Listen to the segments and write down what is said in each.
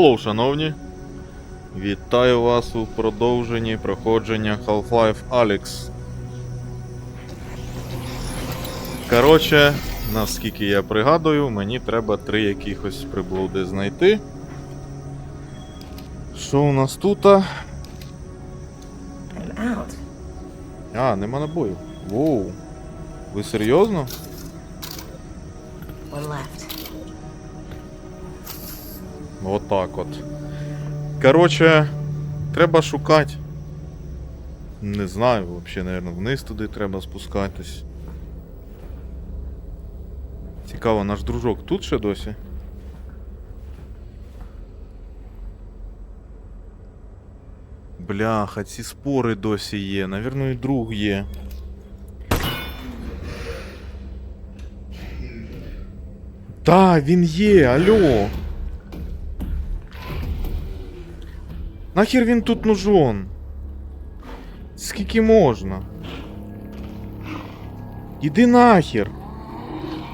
Hello, шановні! Вітаю вас у продовженні проходження Half-Life Alyx. Коротше, наскільки я пригадую, мені треба три якихось приблуди знайти. Що у нас тут? А, нема набою. Воу. Ви серйозно? One left. Отак от. Короче, треба шукати. Не знаю, взагалі, наверное, вниз туди треба спускатись. Цікаво, наш дружок тут ще досі? Бляха, ці спори досі є. Навірно, і друг є. Та, він є, алло. Нахер він тут нужен? Скільки можна? Іди нахер.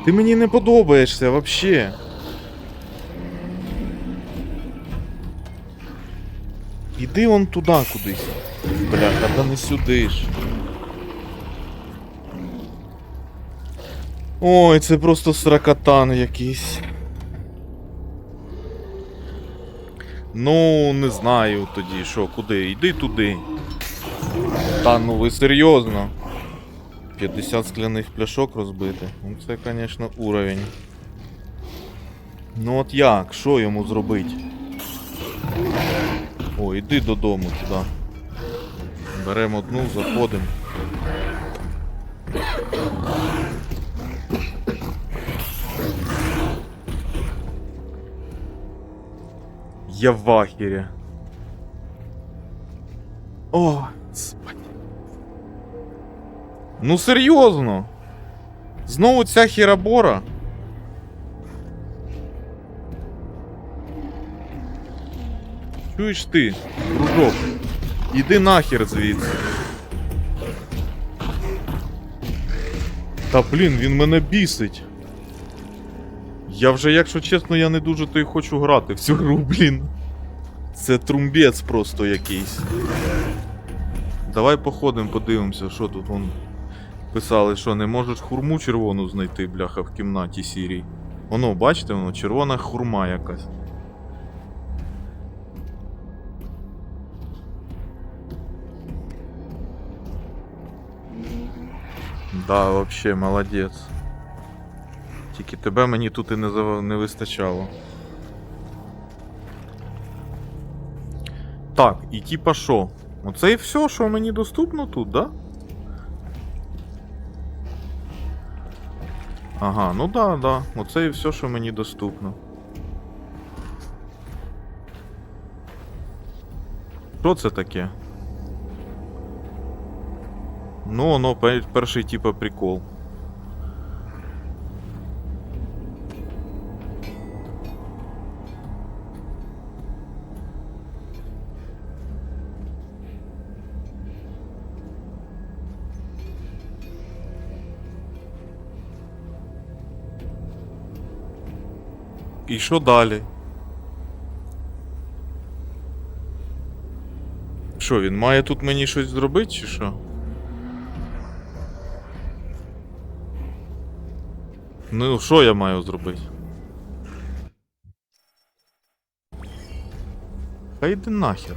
Ти мені не подобаєшся вообще. Іди вон туди кудись. Бляха, да не сюди ж. Ой, це просто сракотан якийсь. Ну, не знаю тоді, що, куди? Йди туди. Та ну ви серйозно. 50 скляних пляшок розбити. Ну це, звісно, уровень. Ну от як? Що йому зробити? О, йди додому туди. Беремо одну, заходимо. Я в ахері. О, спать. Ну серйозно. Знову ця хірабора. Чуєш ти, дружок? Іди нахер звідси. Та блін, він мене бісить. Я вже, якщо чесно, я не дуже то й хочу грати в цю гру, блін. Це трумбець просто якийсь. Давай походимо, подивимося, що тут вон. Писали, що не можеш хурму червону знайти, бляха, в кімнаті сірій. Воно, бачите, воно, червона хурма якась. Да, вообще молодець. Тільки тебе мені тут і не, зав... не вистачало. Так, і типа що? Оце і все, що мені доступно тут, да? Ага, ну да, да. Оце і все, що мені доступно. Що це таке? Ну, воно пе- перший типа прикол. І що далі? Що, він має тут мені щось зробити, чи що? Ну, що я маю зробити? Хай йди нахер.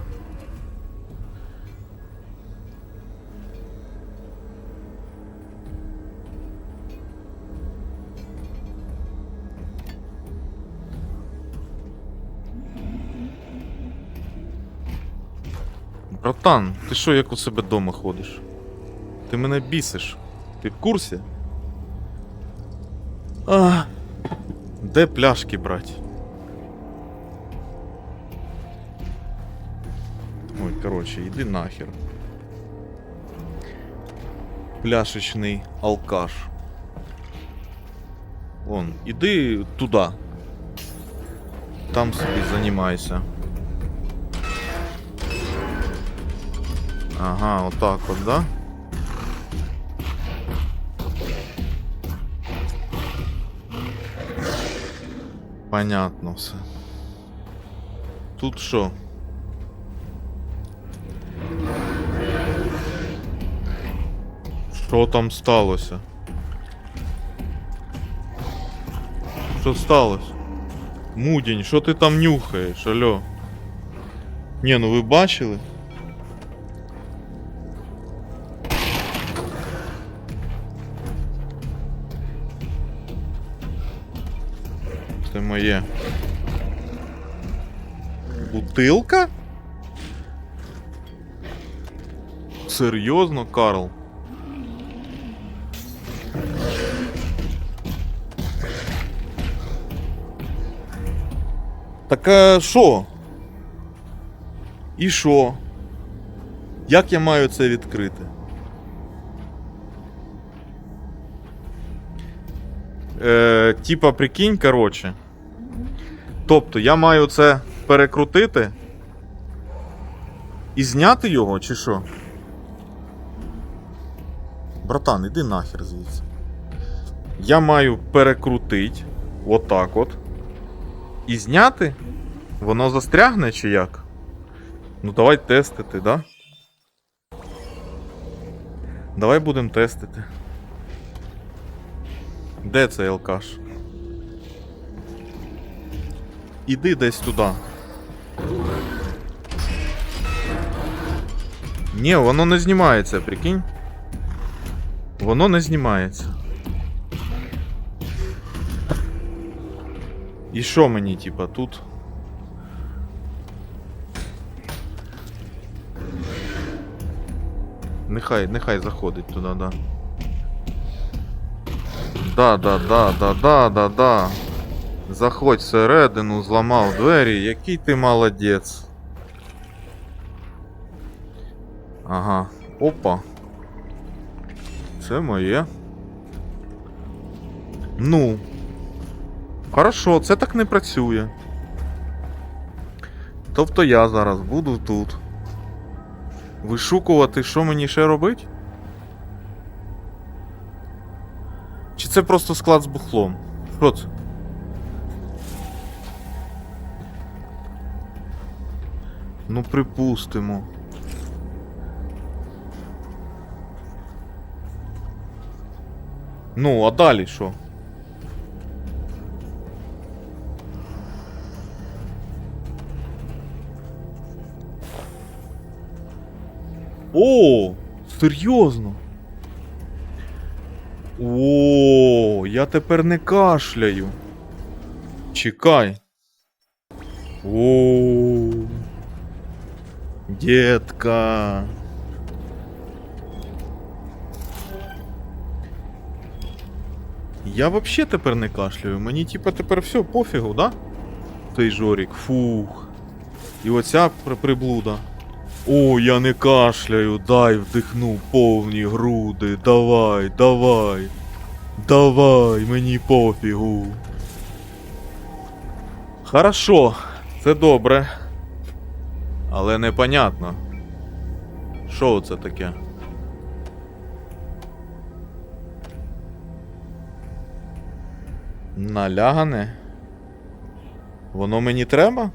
Братан, ти що як у себе дома ходиш? Ти мене бісиш. Ти в курсі? А, де пляшки брать? Ой, короче, йди нахер. Пляшечний алкаш. Вон, іди туди. Там собі займайся. Ага, отак от, да? Понятно все. Тут що? Що там сталося? Що сталося? Мудінь, що ти там нюхаєш, алло? Ні, ну ви бачили? Моє. Бутилка? Серйозно, Карл? Так а що? І що? Як я маю це відкрити? Е, типа, прикинь, коротше. Тобто я маю це перекрутити і зняти його, чи що? Братан, іди нахер звідси. Я маю перекрутити отак от. І зняти? Воно застрягне чи як? Ну давай тестити, да? Давай будемо тестити. Де цей алкаш? Іди десь туди. Ні, воно не знімається, прикинь. Воно не знімається. І що мені, типа, тут? Нехай, нехай заходить туди, да. Да, да, да, да, да, да, да. Заходь всередину, зламав двері, який ти молодець. Ага. Опа. Це моє. Ну. Хорошо, це так не працює. Тобто я зараз буду тут. Вишукувати, що мені ще робить? Чи це просто склад з бухлом? Що це? Ну, припустимо. Ну, а далі що? О, серйозно. О, я тепер не кашляю. Чекай. О. Детка. Я вообще тепер не кашляю. Мені типа тепер все пофігу, да? Той жорік. Фух. І оця при- приблуда. О, я не кашляю, дай вдихну повні груди. Давай, давай. Давай, мені пофігу. Хорошо, це добре. Але непонятно. Що це таке? Налягане? Воно мені треба?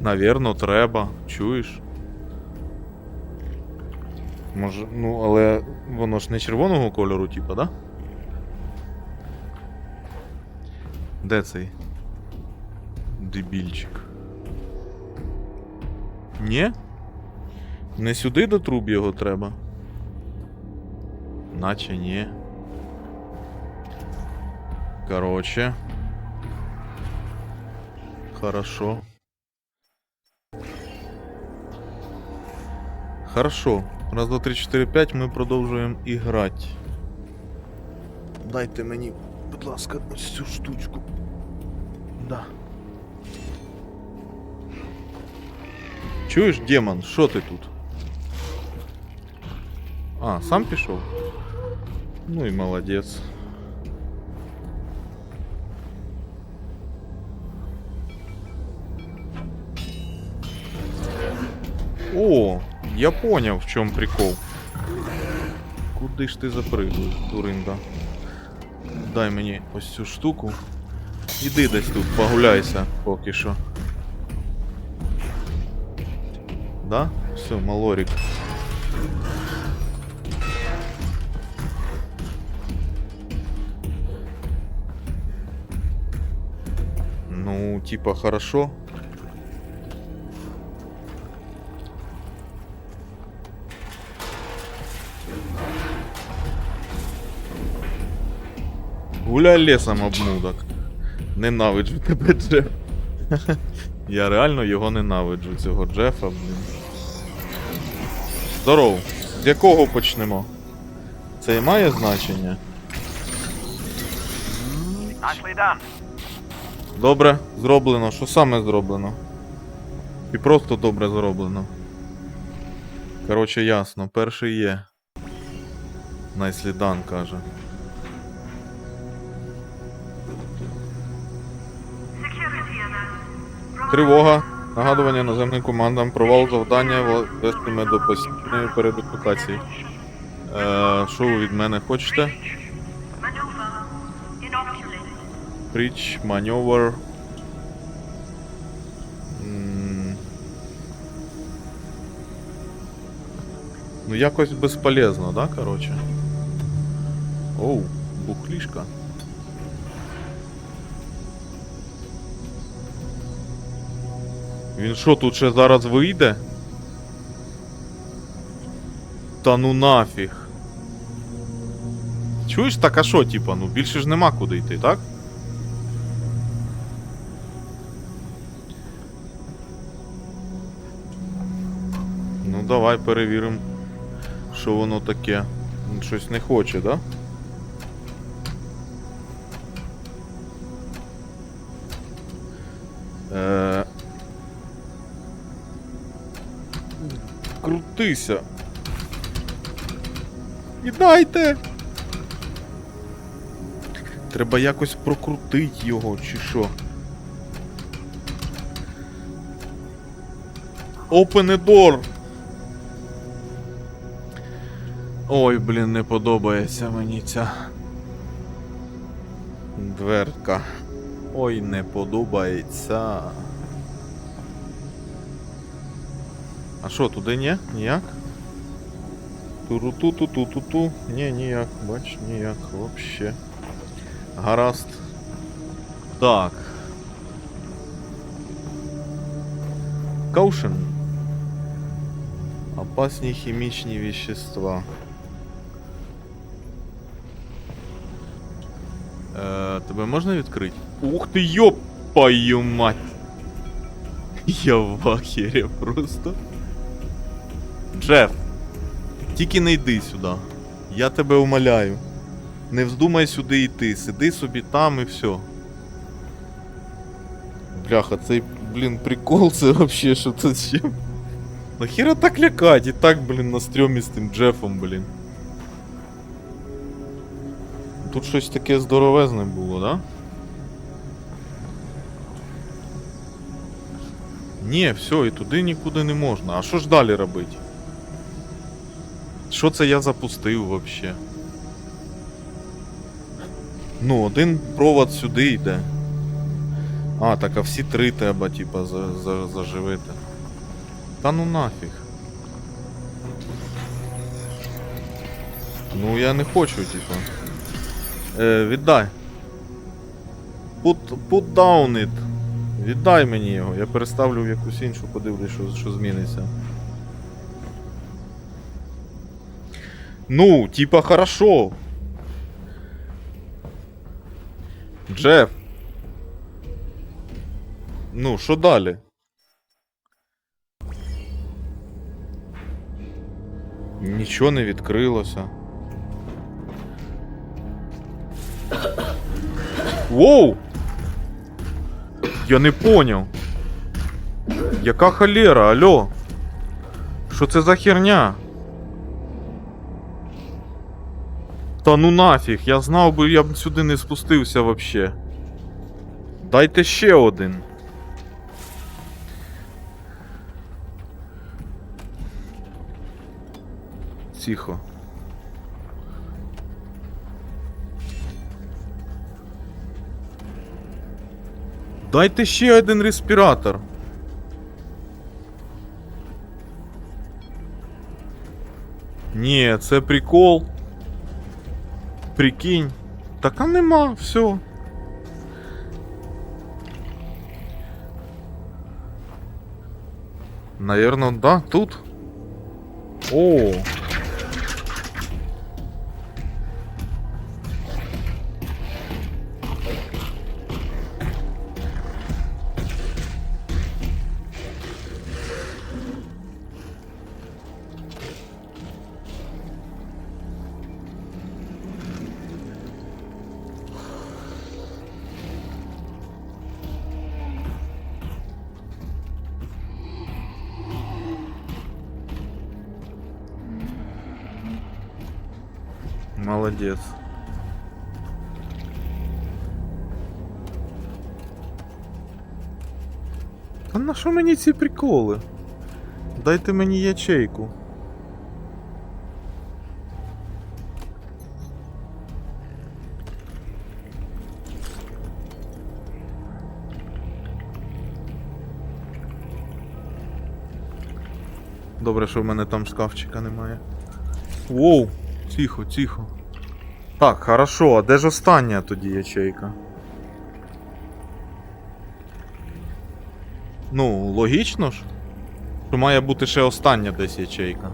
Навірно, треба. Чуєш? Може, ну, але воно ж не червоного кольору, типа, да? Де цей? Дебільчик. Ні? Не сюди до труб його треба. Наче ні. Короче. Хорошо. Хорошо. Раз, два, три, чотири, п'ять ми продовжуємо іграти. Дайте мені, будь ласка, ось цю штучку. Да. Чуєш, демон, що ти тут? А, сам пішов? Ну і молодець. О, я понял, в чем прикол. Куди ж ти запригуєш, дуринда? Дай мені ось цю штуку. Іди десь тут, погуляйся поки що. Да? Все, малорик. Ну, типа, хорошо. Гуляй лесом, обмудок. Ненавиджу тебе, Джеф. Я реально його ненавиджу, цього Джефа, блін. Здоров. З якого почнемо? Це і має значення? Добре, зроблено. Що саме зроблено? І просто добре зроблено. Коротше, ясно, перший є. Найслідан каже. Тривога. Нагадування наземним командам. Провал завдання вестиме до постійної передислокації. Е, що ви від мене хочете? Пріч, маневр. Ну якось безполезно, да, короче? Оу, бухлішка. Він що, тут ще зараз вийде? Та ну нафіг. Чуєш, так а що, типа, ну більше ж нема куди йти, так? Ну давай перевіримо, що воно таке. Щось не хоче, да? Крутися. І дайте! Треба якось прокрутити його, чи що? Open a door. Ой, блін, не подобається мені ця дверка. Ой, не подобається. А що, туди ні? Ніяк? Туру-ту-ту-ту-ту-ту. Ні, ніяк, бач, ніяк, вообще. Гаразд. Так. Каушен. Опасні хімічні вещества. Е, тебе можна відкрити? Ух ти, йопаю мать! Я в ахері просто. Джеф, тільки не йди сюди. Я тебе умоляю. Не вздумай сюди йти. Сиди собі там і все. Бляха, цей, блін, прикол це вообще що це з чим? Нахіра так лякать? І так, блін, на стрьомі з тим Джефом, блін. Тут щось таке здоровезне було, да? Ні, все, і туди нікуди не можна. А що ж далі робити? Що це я запустив вообще? Ну, один провод сюди йде. А, так а всі три треба, типа, за, за, заживити. Та ну нафіг. Ну я не хочу, типа. Е, віддай. Put, put down it. Віддай мені його. Я переставлю в якусь іншу, подивлюсь, що, що зміниться. Ну, типа хорошо. Джеф. Ну, що далі? Нічого не відкрилося. Воу! Я не поняв. Яка холера, алло? Що це за херня? Та ну нафіг, я знав би, я б сюди не спустився вообще. Дайте ще один. Тихо. Дайте ще один респіратор. Ні, це прикол. Прикинь. Так а нема, все. Наверно, да, тут. О. Молодец. Та на що мені ці приколи? Дайте мені ячейку. Добре, що в мене там шкафчика немає. Воу, Тихо, тихо. Так, хорошо, а де ж остання тоді ячейка? Ну, логічно ж. Що має бути ще остання десь ячейка.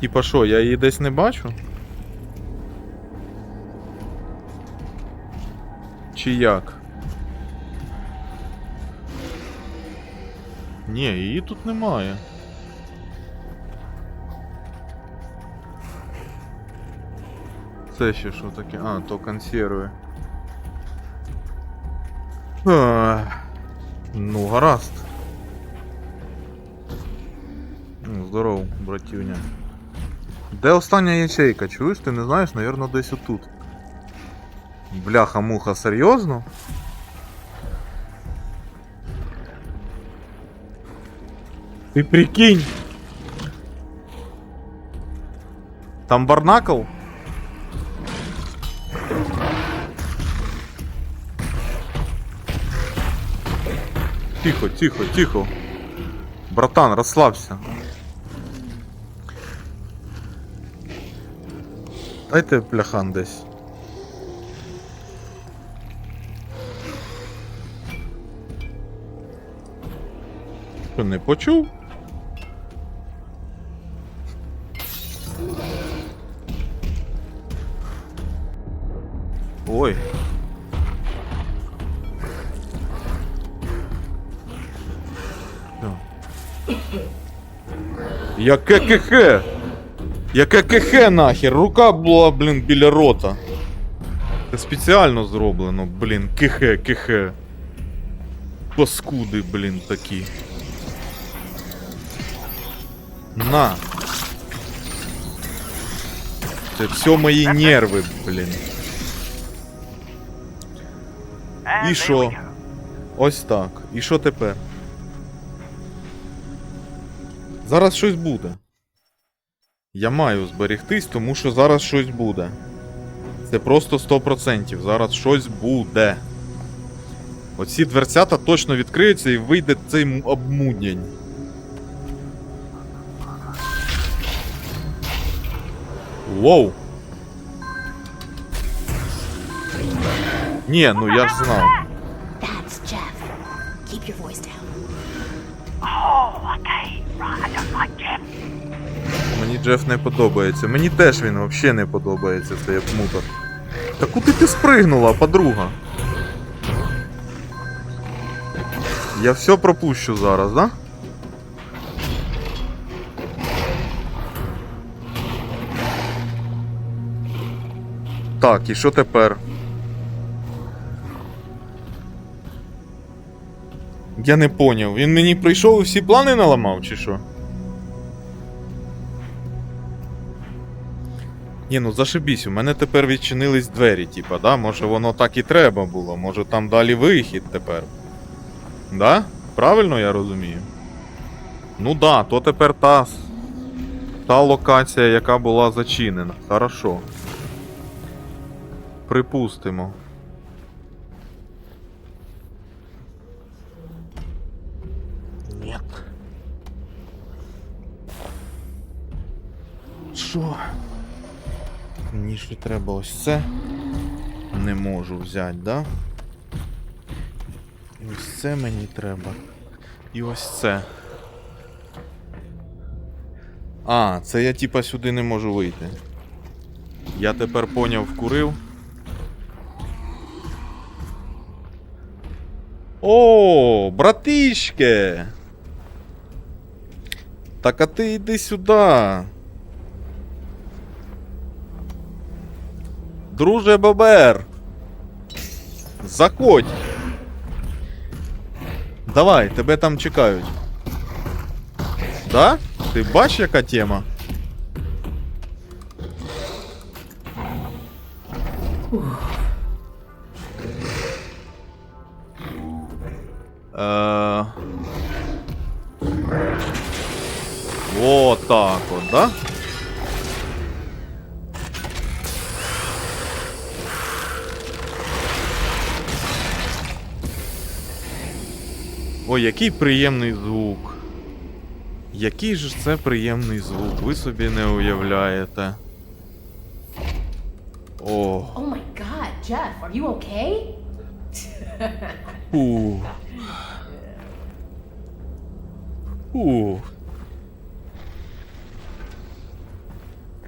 Типа що, я її десь не бачу? Чи як? Ні, її тут немає. Це ще що таке? А, то консерви. Ах, Ну, гаразд. Ну, Здоров, братівня. Де остання ячейка? Чуєш, ти не знаєш, Навірно, десь отут. Бляха-муха, серйозно? Ти прикинь! Там барнакл? Тихо, тихо, тихо. Братан, расслабься. Дайте пляхан десь. Що, не почув? Яке кехе? Яке кехе нахер? Рука була, блін, біля рота. Це спеціально зроблено, блін, кехе, кехе. Паскуди, блін, такі. На. Це все мої нерви, блін. І що? Ось так. І що тепер? Зараз щось буде. Я маю зберегтись, тому що зараз щось буде. Це просто 100%. Зараз щось буде. Оці дверцята точно відкриються і вийде цей обмуднянь. Воу. Ні, ну я ж знав. That's Jeff. Keep your voice down. Oh, okay. Мені Джеф не подобається. Мені теж він взагалі не подобається, цей обмутор. Та куди ти спригнула, подруга? Я все пропущу зараз, да? Так, і що тепер? Я не поняв. Він мені прийшов і всі плани наламав, чи що? Ні, ну зашибісь, у мене тепер відчинились двері, типа, да? Може воно так і треба було, може там далі вихід тепер. Да? Правильно я розумію? Ну да, то тепер та. Та локація, яка була зачинена. Хорошо. Припустимо. Що? Мені ще треба ось це. Не можу взяти, да? І ось це мені треба. І ось це. А, це я типа сюди не можу вийти. Я тепер поняв, вкурив. О, братишке! Так а ти йди сюди. Друже Бобер. Заходь. Давай, тебе там чекають. Да? Ти бачиш, яка тема? Ой, який приємний звук. Який же це приємний звук, ви собі не уявляєте. О, Oh my god, Jeff, are you okay? фу. Фу.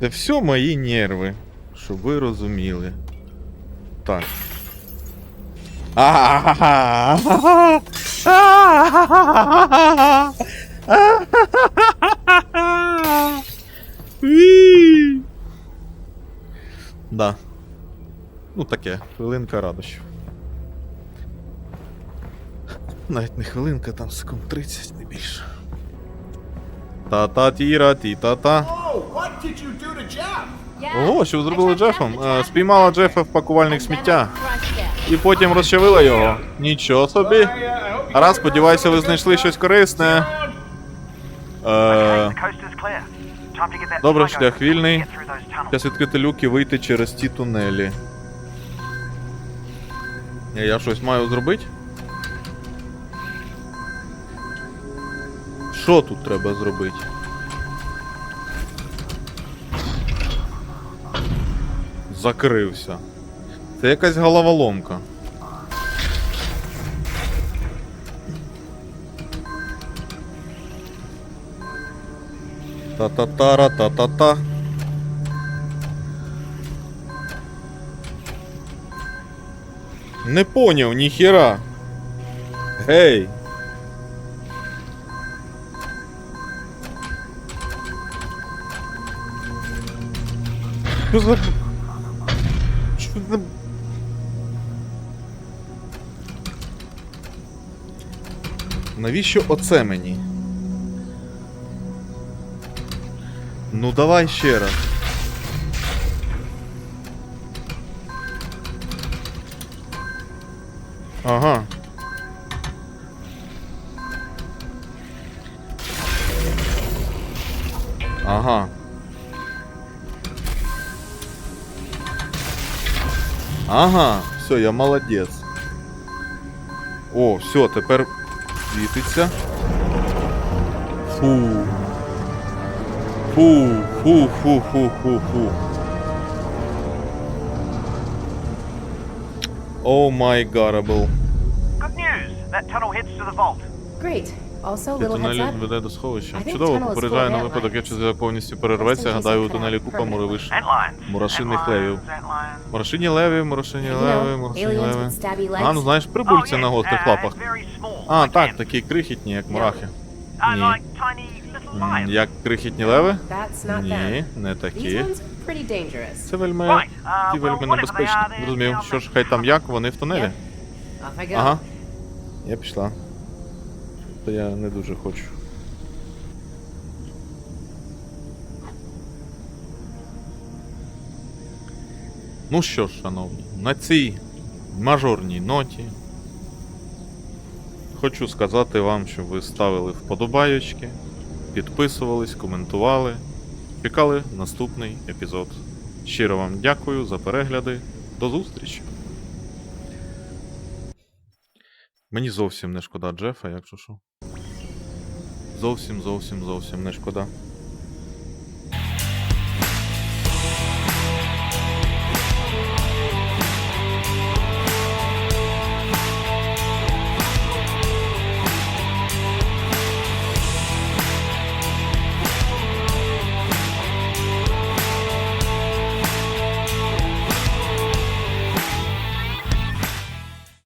Це все мої нерви, щоб ви розуміли. Так. Да. Ну таке, хвилинка радощів. Навіть не хвилинка, там секунд 30, не більше. Та-та тіра, ті to Jeff? Ого, що ви зробили з Джефом? Е, Спіймала Джефа в пакувальник сміття. І потім розчавила його. Нічого собі. Раз, сподіваюся, ви знайшли щось корисне. Е, Добре, шлях вільний. Зараз відкрити люк і вийти через ті тунелі. Я, я щось маю зробити? Що тут треба зробити? Закрився. Це якась головоломка. Та-та-тара, та-та-та. Не поняв, ніхера. Гей. Що за... Що за... Навіщо оце мені? Ну давай ще раз. Ага. Ага. Ага, все, я молодець. О, все, тепер світиться. Фу. Фу, фу, фу, фу, фу, фу. О май гарабл. Good news. That tunnel heads to the vault. Great. Also, Ці тунелі веде до сховища. Чудово, попереджаю на випадок, якщо зв'язок повністю перерветься, гадаю, у тунелі купа муравиш. Antlions. Левів. Мурашині леві, мурашині леви, мурашині леви. А, ну знаєш, прибульці на гострих лапах. А, так, такі крихітні, як мурахи. Ні. Як крихітні леви? Ні, не такі. Це вельми, uh, ті вельми небезпечні. Зрозумів, що ж, хай там як, вони в тунелі. Ага. Я пішла. То я не дуже хочу. Ну що ж, шановні, на цій мажорній ноті хочу сказати вам, щоб ви ставили вподобайочки, підписувались, коментували, чекали наступний епізод. Щиро вам дякую за перегляди. До зустрічі! Мені зовсім не шкода Джефа, якщо що. Зовсім, зовсім, зовсім не шкода.